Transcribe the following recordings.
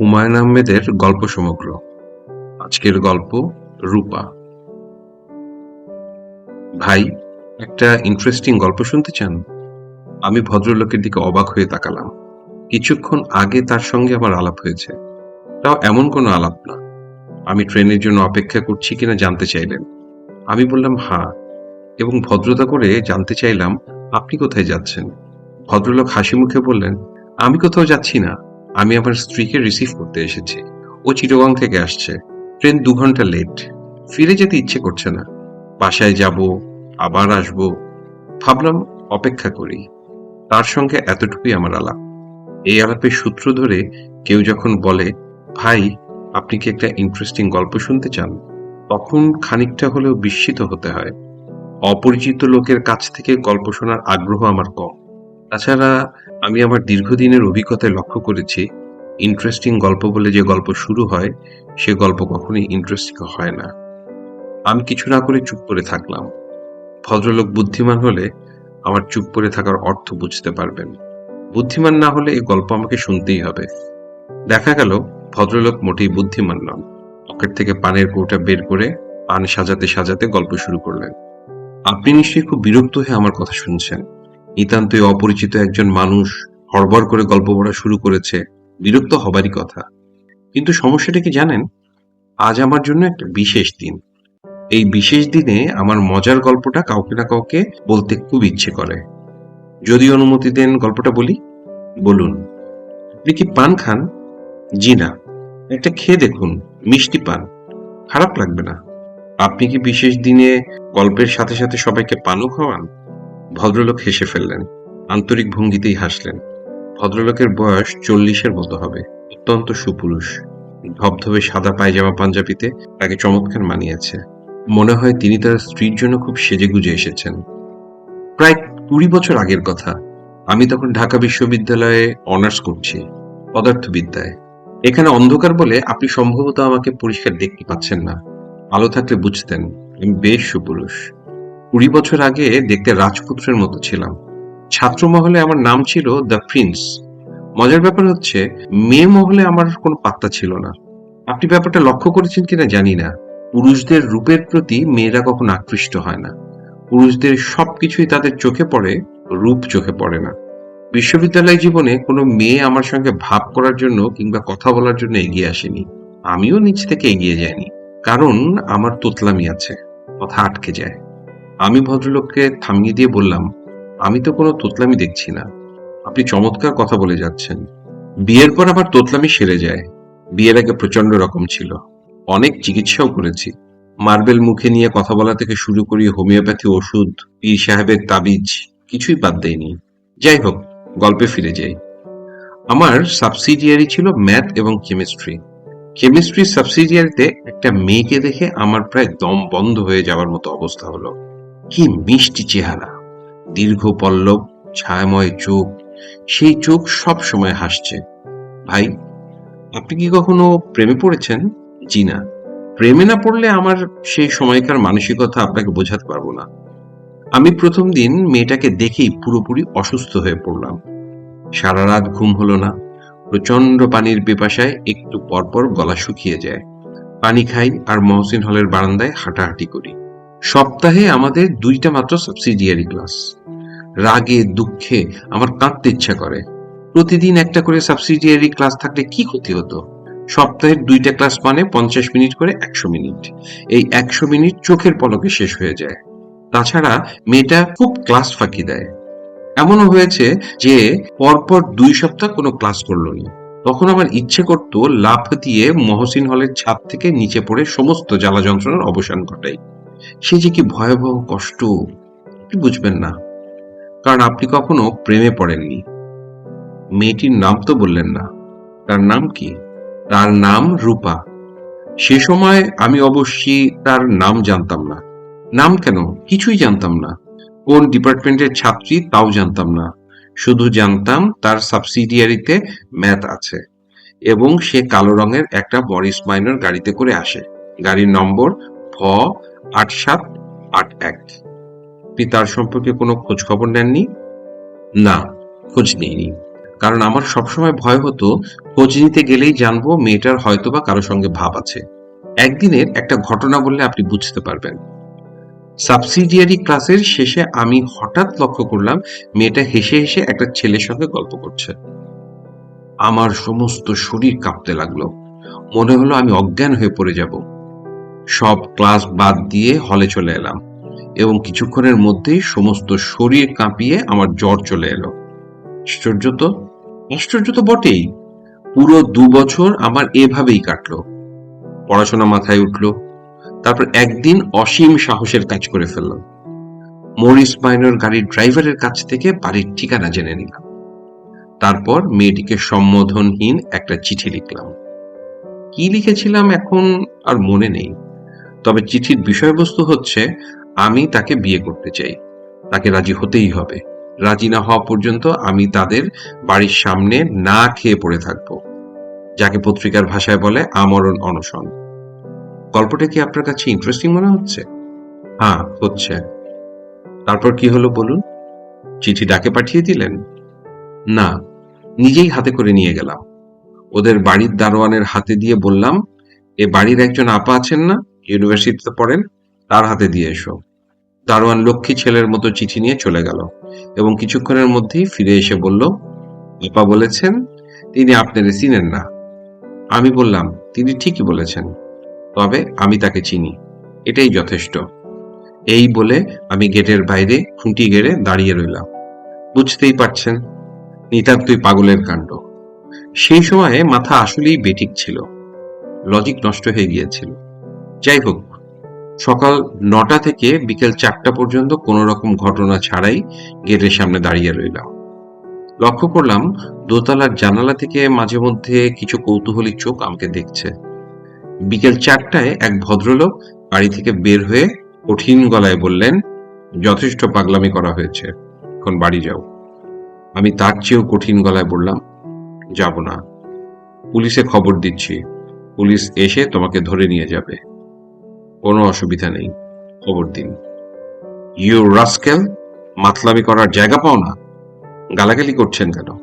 হুমায়ুন আহমেদের গল্প সমগ্র। আজকের গল্প রূপা। ভাই, একটা ইন্টারেস্টিং গল্প শুনতে চান? আমি ভদ্রলোকের দিকে অবাক হয়ে তাকালাম। কিছুক্ষণ আগে তার সঙ্গে আমার আলাপ হয়েছে। তাও এমন কোনো আলাপ না। আমি ট্রেনের জন্য অপেক্ষা করছি কিনা জানতে চাইলেন। আমি বললাম হ্যাঁ। এবং ভদ্রতা করে জানতে চাইলাম, আপনি কোথায় যাচ্ছেন? ভদ্রলোক হাসি মুখে বললেন, আমি কোথাও যাচ্ছি না। আমি আমার স্ত্রীকে রিসিভ করতে এসেছি। ও চিটগাং থেকে আসছে। ট্রেন দু ঘণ্টা লেট ফিরে যেতে ইচ্ছে করছে না। বাসায় যাব, আবার আসব। ভাবলাম অপেক্ষা করি। তার সঙ্গে এতটুকুই আমার আলাপ। এই আলাপের সূত্র ধরে কেউ যখন বলে, ভাই, আপনি কি একটা ইন্টারেস্টিং গল্প শুনতে চান? তখন খানিকটা হলেও বিস্মিত হতে হয়। অপরিচিত লোকের কাছ থেকে গল্প শোনার আগ্রহ আমার কম। তাছাড়া আমি আমার দীর্ঘদিনের অভিজ্ঞতায় লক্ষ্য করেছি ইন্টারেস্টিং গল্প বলে যে গল্প শুরু হয়, সে গল্প কখনোই ইন্টারেস্টিং হয় না। আমি কিছু না করে চুপ করে থাকলাম। ভদ্রলোক বুদ্ধিমান হলে আমার চুপ করে থাকার অর্থ বুঝতে পারবেন। বুদ্ধিমান না হলে এই গল্প আমাকে শুনতেই হবে। দেখা গেল, ভদ্রলোক মোটেই বুদ্ধিমান নন। পকেট থেকে পানের কৌটা বের করে পান সাজাতে সাজাতে গল্প শুরু করলেন। আপনি নিশ্চয়ই খুব বিরক্ত হয়ে আমার কথা শুনছেন। নিতান্তই অপরিচিত একজন মানুষ হড়বড় করে গল্প পড়া শুরু করেছে, বিরক্ত হবারই কথা। কিন্তু সমস্যাটা কি জানেন? আজ আমার জন্য একটা বিশেষ দিন। এই বিশেষ দিনে আমার মজার গল্পটা কাউকে না কাউকে বলতে খুব ইচ্ছে করে। যদি অনুমতি দেন গল্পটা বলি? বলুন। আপনি কি পান খান? জি না। একটা খেয়ে দেখুন, মিষ্টি পান। খারাপ লাগবে না। আপনি কি বিশেষ দিনে গল্পের সাথে সাথে সবাইকে পানও খাওয়ান? ভদ্রলোক হেসে ফেললেন। আন্তরিক ভঙ্গিতেই হাসলেন। ভদ্রলোকের বয়স চল্লিশের মতো হবে। অত্যন্ত সুপুরুষ। ধবধবে সাদা পায়জামা পাঞ্জাবিতে তাকে চমৎকার মানিয়েছে। মনে হয় তিনি তার স্ত্রীর জন্য খুব সেজেগুজে এসেছেন। প্রায় কুড়ি বছর আগের কথা। আমি তখন ঢাকা বিশ্ববিদ্যালয়ে অনার্স করছি, পদার্থবিদ্যায়। এখানে অন্ধকার বলে আপনি সম্ভবত আমাকে পরিষ্কার দেখতে পাচ্ছেন না। আলো থাকলে বুঝতেন, আমি বেশ সুপুরুষ। কুড়ি বছর আগে দেখতে রাজপুত্রের মতো ছিলাম। ছাত্র মহলে আমার নাম ছিল দ্য প্রিন্স। মজার ব্যাপার হচ্ছে, মেয়ে মহলে আমার কোনো পাত্তা ছিল না। আপনি ব্যাপারটা লক্ষ্য করেছেন কিনা জানি না। পুরুষদের রূপের প্রতি মেয়েরা কখনো আকৃষ্ট হয় না। পুরুষদের সবকিছুই তাদের চোখে পড়ে, রূপ চোখে পড়ে না। বিশ্ববিদ্যালয় জীবনে কোনো মেয়ে আমার সঙ্গে ভাব করার জন্য কিংবা কথা বলার জন্য এগিয়ে আসেনি। আমিও নিজ থেকে এগিয়ে যাইনি। কারণ আমার তোতলামি আছে, কথা আটকে যায়। আমি ভদ্রলোককে থামিয়ে দিয়ে বললাম, আমি তো কোনো তোতলামি দেখছি না। আপনি চমৎকার কথা বলে যাচ্ছেন। বিয়ের পর আবার তোতলামি সেরে যায়। বিয়ের আগে প্রচণ্ড রকম ছিল। অনেক চিকিৎসাও করেছি। মার্বেল মুখে নিয়ে কথা বলা থেকে শুরু করি হোমিওপ্যাথি ওষুধ, পীর সাহেবের তাবিজ, কিছুই বাদ দেয়নি যাই হোক, গল্পে ফিরে যাই। আমার সাবসিডিয়ারি ছিল ম্যাথ এবং কেমিস্ট্রি। কেমিস্ট্রি সাবসিডিয়ারিতে একটা মেয়েকে দেখে আমার প্রায় দম বন্ধ হয়ে যাওয়ার মতো অবস্থা হলো। কি মিষ্টি চেহারা। দীর্ঘ পল্লব, ছায়াময় চোখ, সেই চোখ সব সময় হাসছে। ভাই, আপনি কি কখনো প্রেমে পড়েছেন? জি না। প্রেমে না পড়লে আমার সেই সময়কার মানসিকতা আপনাকে বোঝাতে পারব না। আমি প্রথম দিন মেয়েটাকে দেখেই পুরোপুরি অসুস্থ হয়ে পড়লাম। সারা রাত ঘুম হলো না। প্রচণ্ড পানির পিপাসায় একটু পরপর গলা শুকিয়ে যায়। পানি খাই আর মহসিন হলের বারান্দায় হাঁটাহাঁটি করি। সপ্তাহে আমাদের দুইটা মাত্র সাবসিডিয়ারি ক্লাস রাগে, দুঃখে আমার কাঁদতে ইচ্ছা করে। প্রতিদিন একটা করে সাবসিডিয়ারি ক্লাস থাকলে কি ক্ষতি হতো? সপ্তাহের দুইটা ক্লাস মানে পঞ্চাশ মিনিট করে একশো মিনিট। এই একশো মিনিট চোখের পলকে শেষ হয়ে যায়। তাছাড়া মেয়েটা খুব ক্লাস ফাঁকি দেয়। এমনও হয়েছে যে পরপর দুই সপ্তাহ কোনো ক্লাস করল না। তখন আমার ইচ্ছে করত লাফ দিয়ে মহসিন হলের ছাদ থেকে নিচে পড়ে সমস্ত জ্বালা যন্ত্রণার অবসান ঘটাই। সে যে কি ভয়াবহ কষ্ট বুঝবেন না। কারণ আপনি কখনো প্রেমে পড়েননি। মেয়েটির নাম তো বললেন না। তার নাম কি? তার নাম রূপা। সে সময় আমি অবশ্যই তার নাম জানতাম না। নাম কেন? কিছুই জানতাম না। কোন ডিপার্টমেন্টের ছাত্রী তাও জানতাম না। শুধু জানতাম তার সাবসিডিয়ারিতে ম্যাথ আছে এবং সে কালো রঙের একটা বরিস মাইনর গাড়িতে করে আসে। গাড়ির নম্বর ভ আট সাত, আট এক। আপনি তার সম্পর্কে কোনো খোঁজ খবর নেননি? না, খোঁজ নিইনি। কারণ আমার সবসময় ভয় হতো, খোঁজ নিতে গেলেই জানব মেয়েটার হয়তোবা কারও সঙ্গে ভাব আছে। একদিনের একটা ঘটনা বললে আপনি বুঝতে পারবেন। সাবসিডিয়ারি ক্লাসের শেষে আমি হঠাৎ লক্ষ্য করলাম, মেয়েটা হেসে হেসে একটা ছেলের সঙ্গে গল্প করছে। আমার সমস্ত শরীর কাঁপতে লাগল। মনে হলো আমি অজ্ঞান হয়ে পড়ে যাব। সব ক্লাস বাদ দিয়ে হলে চলে এলাম। এবং কিছুক্ষণের মধ্যেই সমস্ত শরীর কাঁপিয়ে আমার জ্বর চলে এলো। আশ্চর্য তো? আশ্চর্য তো বটেই। পুরো দু বছর আমার এভাবেই কাটলো। পড়াশোনা মাথায় উঠল। তারপর একদিন অসীম সাহসের কাজ করে ফেললাম। মরিস মাইনর গাড়ির ড্রাইভারের কাছ থেকে বাড়ির ঠিকানা জেনে নিলাম। তারপর মেয়েটিকে সম্বোধনহীন একটা চিঠি লিখলাম। কি লিখেছিলাম এখন আর মনে নেই। তবে চিঠির বিষয়বস্তু হচ্ছে, আমি তাকে বিয়ে করতে চাই। তাকে রাজি হতেই হবে। রাজি না হওয়া পর্যন্ত আমি তাদের বাড়ির সামনে না খেয়ে পড়ে থাকব। যাকে পত্রিকার ভাষায় বলে আমরণ অনশন। গল্পটা কি আপনার কাছে ইন্টারেস্টিং মনে হচ্ছে? হ্যাঁ হচ্ছে। তারপর কি হলো বলুন? চিঠি ডাকে পাঠিয়ে দিলেন? না, নিজেই হাতে করে নিয়ে গেলাম। ওদের বাড়ির দারোয়ানের হাতে দিয়ে বললাম, এ বাড়ির একজন আপা আছেন না? ইউনিভার্সিটিতে পড়েন, তার হাতে দিয়ে এসো। দারোয়ান লক্ষ্মী ছেলের মতো চিঠি নিয়ে চলে গেল এবং কিছুক্ষণের মধ্যেই ফিরে এসে বলল, আপা বলেছেন, তিনি আপনারে চিনেন না। আমি বললাম, তিনি ঠিকই বলেছেন, তবে আমি তাকে চিনি, এটাই যথেষ্ট। এই বলে আমি গেটের বাইরে খুঁটি গেড়ে দাঁড়িয়ে রইলাম। বুঝতেই পারছেন নিতান্তই পাগলের কাণ্ড। সেই সময়ে মাথা আসলেই বেঠিক ছিল, লজিক নষ্ট হয়ে গিয়েছিল। যাই হোক, সকাল নটা থেকে বিকেল চারটা পর্যন্ত কোনো রকম ঘটনা ছাড়াই গেটের সামনে দাঁড়িয়ে রইলাম। লক্ষ্য করলাম, দোতলার জানালা থেকে মাঝে মধ্যে কিছু কৌতূহলী চোখ আমাকে দেখছে। বিকেল চারটায় এক ভদ্রলোক বাড়ি থেকে বের হয়ে কঠিন গলায় বললেন, যথেষ্ট পাগলামি করা হয়েছে, এখন বাড়ি যাও। আমি তার চেয়েও কঠিন গলায় বললাম, যাব না। পুলিশে খবর দিচ্ছি। পুলিশ এসে তোমাকে ধরে নিয়ে যাবে। কোনো অসুবিধা নেই। খবর দিন। ইউ রাস্কেল, মাতলামি করার জায়গা পাও না? গালাগালি করছেন কেন?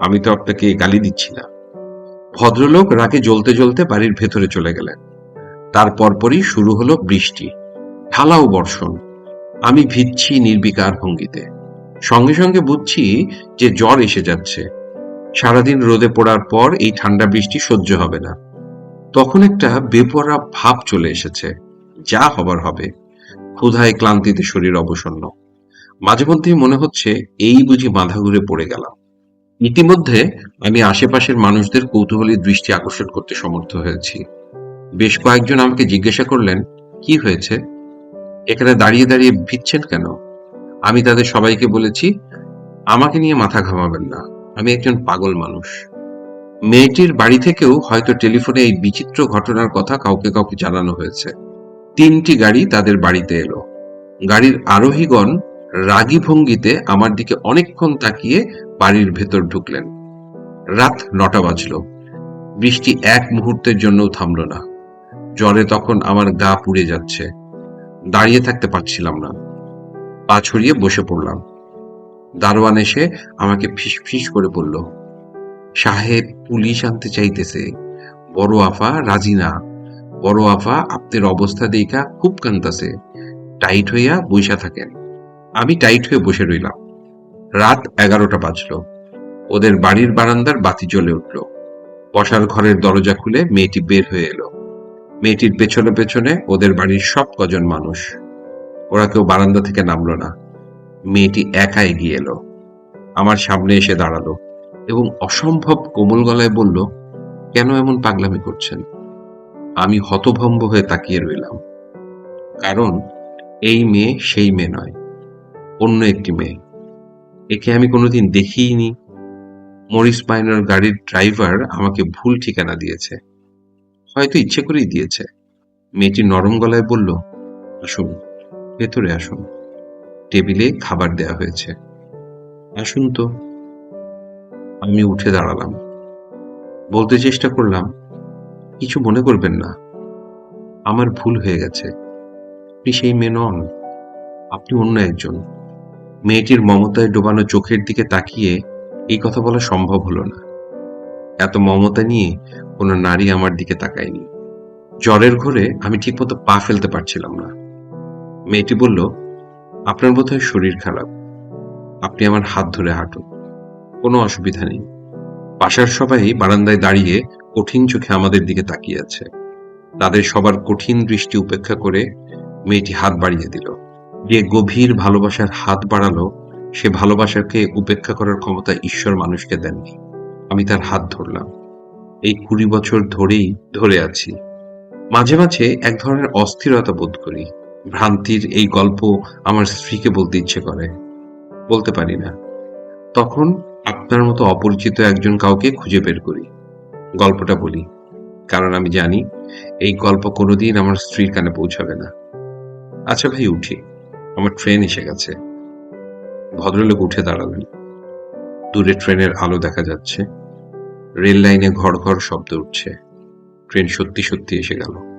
আমি তো আপনাকে গালি দিচ্ছি না। ভদ্রলোক রাগে জ্বলতে জ্বলতে বাড়ির ভেতরে চলে গেলেন। তার পরপরই শুরু হলো বৃষ্টি, ঢালাও বর্ষণ। আমি ভিজছি নির্বিকার ভঙ্গিতে। সঙ্গে সঙ্গে বুঝছি যে জ্বর এসে যাচ্ছে। সারাদিন রোদে পড়ার পর এই ঠান্ডা বৃষ্টি সহ্য হবে না। তখন একটা বেপরা ভাব চলে এসেছে। যা হবার হবে। ক্ষুধায় ক্লান্তিতে শরীর অবসন্ন। মাঝে মধ্যেই মনে হচ্ছে, এই বুঝি বাঁধা ঘুরে পড়ে গেলাম। ইতিমধ্যে আমি আশেপাশের মানুষদের কৌতূহলী দৃষ্টি আকর্ষণ করতে সমর্থ হয়েছি। বেশ কয়েকজন আমাকে জিজ্ঞাসা করলেন, কি হয়েছে? এখানে দাঁড়িয়ে দাঁড়িয়ে ভিচ্ছেন কেন? আমি তাদের সবাইকে বলেছি, আমাকে নিয়ে মাথা ঘামাবেন না। আমি একজন পাগল মানুষ। মেয়েটির বাড়ি থেকেও হয়তো টেলিফোনে এই বিচিত্র ঘটনার কথা কাউকে কাউকে জানানো হয়েছে। তিনটি গাড়ি তাদের বাড়িতে এলো। গাড়ির আরোহীগণ রাগী ভঙ্গিতে আমার দিকে অনেকক্ষণ তাকিয়ে বাড়ির ভেতর ঢুকলেন। রাত নটা বাজলো। বৃষ্টি এক মুহূর্তের জন্যও থামল না। জ্বরে তখন আমার গা পুড়ে যাচ্ছে। দাঁড়িয়ে থাকতে পারছিলাম না। পা ছড়িয়ে বসে পড়লাম। দারোয়ান এসে আমাকে ফিস ফিস করে বলল, সাহেব, পুলিশ আনতে চাইতেছে। বড় আফা রাজি না। বড় আফা আপনার অবস্থা দেখা খুব কান্তাছে টাইট হইয়া বইসা থাকেন। আমি টাইট হয়ে বসে রইলাম। রাত এগারোটা বাজলো। ওদের বাড়ির বারান্দার বাতি জ্বলে উঠল। বসার ঘরের দরজা খুলে মেয়েটি বের হয়ে এলো। মেয়েটির পেছনে পেছনে ওদের বাড়ির সব কজন মানুষ। ওরা কেউ বারান্দা থেকে নামলো না। মেয়েটি একা এগিয়ে এলো। আমার সামনে এসে দাঁড়াল এবং অসম্ভব কোমল গলায় বলল, কেন এমন পাগলামি করছেন? আমি হতভম্ব হয়ে তাকিয়ে রইলাম। কারণ এই মেয়ে সেই মেয়ে নয়, অন্য একটি মেয়ে। একে আমি কোনোদিন দেখিইনি। মরিস মাইনর গাড়ির ড্রাইভার আমাকে ভুল ঠিকানা দিয়েছে। হয়তো ইচ্ছে করেই দিয়েছে। মেয়েটি নরম গলায় বলল, আসুন, ভেতরে আসুন। টেবিলে খাবার দেয়া হয়েছে। আসুন তো। আমি উঠে দাঁড়ালাম। বলতে চেষ্টা করলাম কিছু মনে করবেন না। আমার ভুল হয়ে গেছে। আপনি সেই মেয়ে নন। আপনি অন্য একজন। মেয়েটির মমতায় ডোবানো চোখের দিকে তাকিয়ে এই কথা বলা সম্ভব হলো না। এত মমতা নিয়ে কোনো নারী আমার দিকে তাকায়নি। জ্বরের ঘরে আমি ঠিকমতো পা ফেলতে পারছিলাম না। মেয়েটি বলল, আপনার বোধহয় শরীর খারাপ। আপনি আমার হাত ধরে হাঁটুন। কোনো অসুবিধা নেই। বাসার সবাই বারান্দায় দাঁড়িয়ে কঠিন চোখে আমাদের দিকে তাকিয়ে আছে। তাদের সবার কঠিন দৃষ্টি উপেক্ষা করে মেয়েটি হাত বাড়িয়ে দিল। যে গভীর ভালোবাসার হাত বাড়ালো, সে ভালোবাসাকে উপেক্ষা করার ক্ষমতা ঈশ্বর মানুষকে দেননি। আমি তার হাত ধরলাম। এই কুড়ি বছর ধরেই ধরে আছি। মাঝে মাঝে এক ধরনের অস্থিরতা বোধ করি। ভ্রান্তির এই গল্প আমার স্ত্রীকে বলতে ইচ্ছে করে। বলতে পারি না। তখন আপনার মতো অপরিচিত একজন কাউকে খুঁজে বের করি। গল্পটা বলি। কারণ আমি জানি, এই গল্প কোনোদিন আমার স্ত্রীর কানে পৌঁছাবে না। আচ্ছা ভাই, উঠি। আমার ট্রেন এসে গেছে। ভদ্রলোক উঠে দাঁড়ালেন। দূরে ট্রেনের আলো দেখা যাচ্ছে। রেল লাইনে ঘর ঘর শব্দ উঠছে। ট্রেন সত্যি সত্যি এসে গেল।